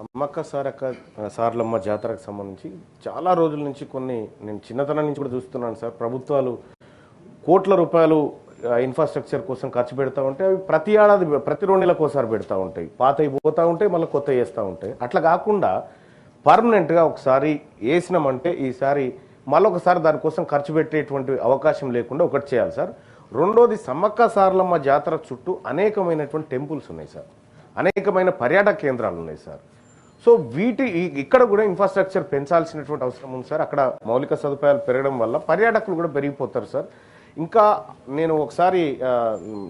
సమ్మక్క సారక్క సార్లమ్మ జాతరకు సంబంధించి చాలా రోజుల నుంచి కొన్ని నేను చిన్నతనం నుంచి కూడా చూస్తున్నాను సార్ ప్రభుత్వాలు కోట్ల రూపాయలు ఇన్ఫ్రాస్ట్రక్చర్ కోసం ఖర్చు పెడతా ఉంటే అవి ప్రతి ఏడాది ప్రతి రెండు నెలలకు ఒకసారి పెడతా ఉంటాయి. పాతవి పోతా ఉంటాయి మళ్ళీ కొత్త వేస్తూ ఉంటాయి. అట్లా కాకుండా పర్మనెంట్గా ఒకసారి వేసినామంటే ఈసారి మళ్ళొకసారి దానికోసం ఖర్చు పెట్టేటువంటి అవకాశం లేకుండా ఒకటి చేయాలి సార్. రెండోది సమ్మక్క సారలమ్మ జాతర చుట్టూ అనేకమైనటువంటి టెంపుల్స్ ఉన్నాయి సార్. అనేకమైన పర్యాటక కేంద్రాలు ఉన్నాయి సార్. సో వీటి ఇక్కడ కూడా ఇన్ఫ్రాస్ట్రక్చర్ పెంచాల్సినటువంటి అవసరం ఉంది సార్. అక్కడ మౌలిక సదుపాయాలు పెరగడం వల్ల పర్యాటకులు కూడా పెరిగిపోతారు సార్. ఇంకా నేను ఒకసారి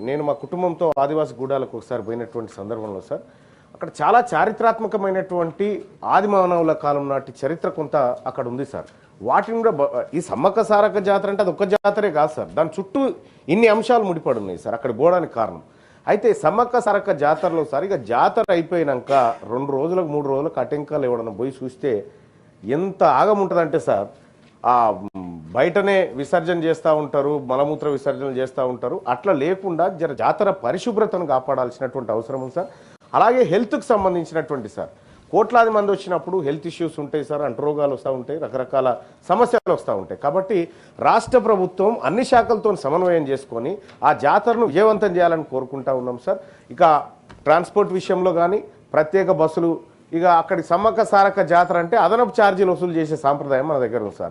నేను మా కుటుంబంతో ఆదివాసి గూడాలకు ఒకసారి పోయినటువంటి సందర్భంలో సార్ అక్కడ చాలా చారిత్రాత్మకమైనటువంటి ఆదిమానవుల కాలం నాటి చరిత్ర కొంత అక్కడ ఉంది సార్. వాటిని కూడా ఈ సమ్మక్క సారక జాతర అంటే అది ఒక్క జాతరే కాదు సార్. దాని చుట్టూ ఇన్ని అంశాలు ముడిపడి ఉన్నాయి సార్. అక్కడ పోవడానికి కారణం. అయితే సమ్మక్క సరక్క జాతరలో సరిగా జాతర అయిపోయినాక రెండు రోజులకు మూడు రోజులకు అటెంకాలు ఎవడన్నా పోయి చూస్తే ఎంత ఆగం ఉంటుందంటే సార్ ఆ బయటనే విసర్జన చేస్తూ ఉంటారు మలమూత్ర విసర్జన చేస్తూ ఉంటారు. అట్లా లేకుండా జర జాతర పరిశుభ్రతను కాపాడాల్సినటువంటి అవసరం ఉంది సార్. అలాగే హెల్త్కి సంబంధించినటువంటి సార్ కోట్లాది మంది వచ్చినప్పుడు హెల్త్ ఇష్యూస్ ఉంటాయి సార్ అంటురోగాలు వస్తూ ఉంటాయి రకరకాల సమస్యలు వస్తూ ఉంటాయి. కాబట్టి రాష్ట్ర ప్రభుత్వం అన్ని శాఖలతో సమన్వయం చేసుకొని ఆ జాతరను విజయవంతం చేయాలని కోరుకుంటా ఉన్నాం సార్. ఇక ట్రాన్స్పోర్ట్ విషయంలో కానీ ప్రత్యేక బస్సులు ఇక అక్కడి సమ్మక్క సారక్క జాతర అంటే అదనపు ఛార్జీలు వసూలు చేసే సాంప్రదాయం మన దగ్గర ఉంది సార్.